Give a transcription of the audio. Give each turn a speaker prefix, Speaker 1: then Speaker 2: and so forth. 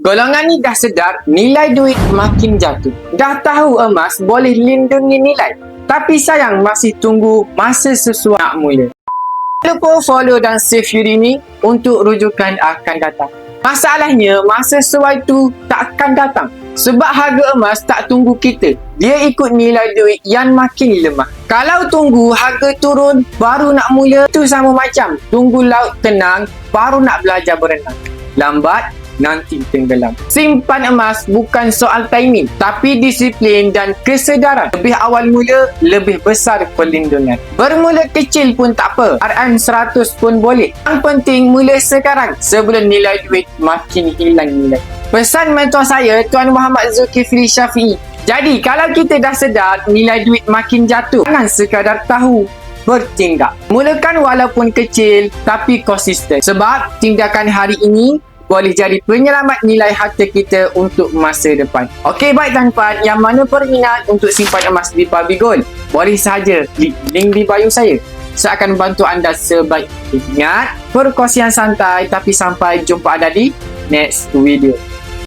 Speaker 1: Golongan ni dah sedar nilai duit makin jatuh. Dah tahu emas boleh lindungi nilai. Tapi sayang masih tunggu masa sesuai nak mula. Lupa follow dan save Yuri ni untuk rujukan akan datang. Masalahnya masa sesuai tu tak akan datang. Sebab harga emas tak tunggu kita. Dia ikut nilai duit yang makin lemah. Kalau tunggu harga turun baru nak mula tu sama macam tunggu laut tenang baru nak belajar berenang. Lambat nanti tenggelam. Simpan emas bukan soal timing tapi disiplin dan kesedaran. Lebih awal mula, lebih besar perlindungan. Bermula kecil pun tak apa. RM100 pun boleh. Yang penting mula sekarang sebelum nilai duit makin hilang nilai. Pesan mentor saya, Tuan Muhammad Zulkifli Syafi'i. Jadi, kalau kita dah sedar nilai duit makin jatuh, jangan sekadar tahu bertindak. Mulakan walaupun kecil tapi konsisten. Sebab tindakan hari ini boleh jadi penyelamat nilai harta kita untuk masa depan. Okey baik tuan-tuan, yang mana berminat untuk simpan emas di Pabi Gold, boleh sahaja klik link di bio saya. Saya akan membantu anda sebaik Ingat, perkongsian santai tapi sampai jumpa anda di next video.